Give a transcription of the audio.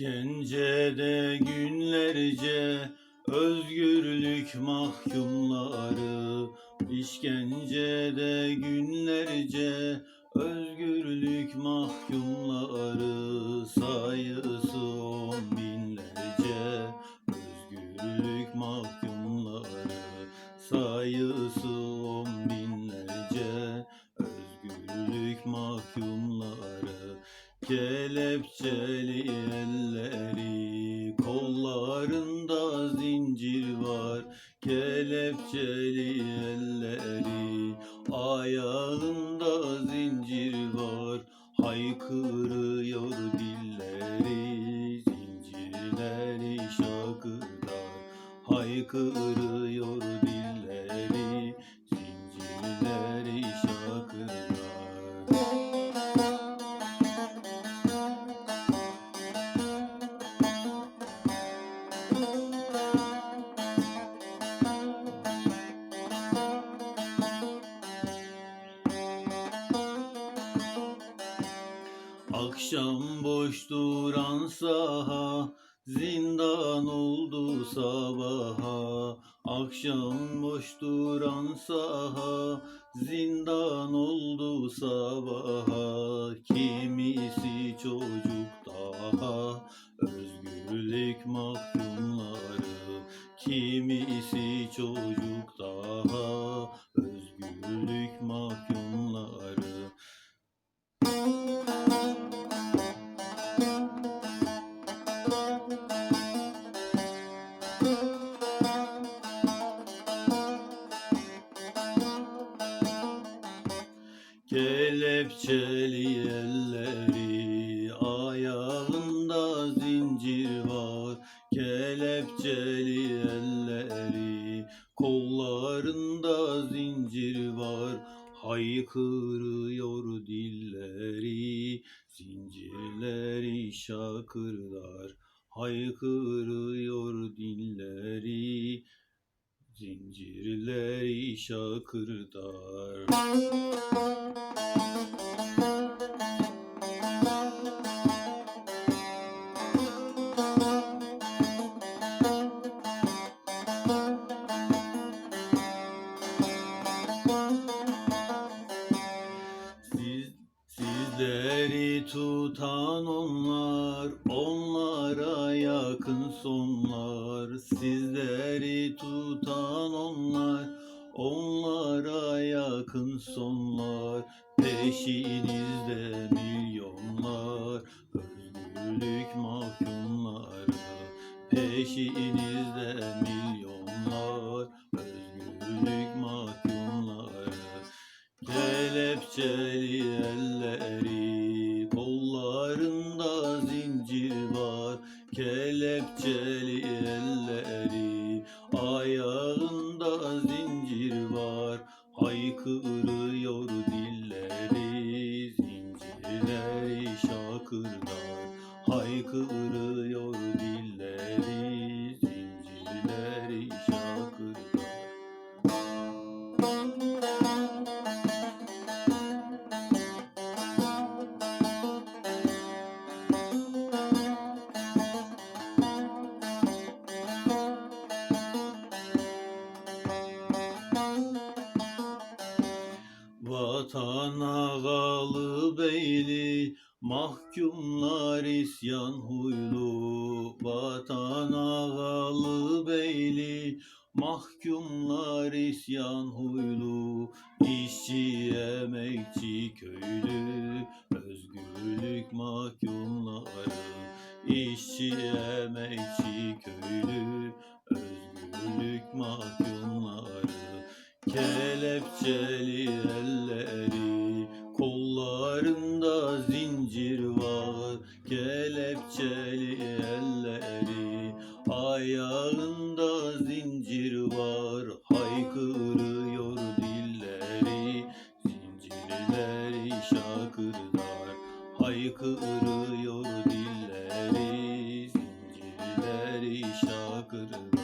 İşkencede günlerce özgürlük mahkumları İşkencede günlerce özgürlük mahkumları Sayısı on binlerce. Özgürlük mahkumları Sayısı on binlerce. Özgürlük mahkumları Kelepçeli elleri kollarında zincir var. Kelepçeli var Haykırıyor dilleri. Zincirleri şakırdar Haykırıyor Akşam boş duran saha zindan oldu sabaha. Akşam boş duran saha zindan oldu sabaha. Kimisi çocuk daha özgürlük mahkumları. Kimisi çocuk daha özgürlük mahkumları Kelepçeli elleri kollarında zincir var Haykırıyor dilleri zincirleri şakırdar Haykırıyor dilleri zincirleri şakırdar tutan onlar, onlara yakın sonlar. Sizleri tutan onlar, onlara yakın sonlar. Peşinizde milyonlar, özgürlük mahkumları. Peşinizde milyonlar, özgürlük mahkumları. Kelepçeli şakırdar Haykırıyor dilleri zincirleri şakırdar Vatan ağalı beyli Mahkumlar isyan huylu Vatan ağalı beyli. Mahkumlar isyan huylu İşçi emekçi köylü. Özgürlük mahkumları İşçi emekçi köylü. Özgürlük mahkumları Kelepçeli elleri zincir var Kelepçeli elleri. Ayağında zincir var Haykırıyor dilleri. Zincirleri şak şakırlar Haykırıyor dilleri. Zincirleri şakırlar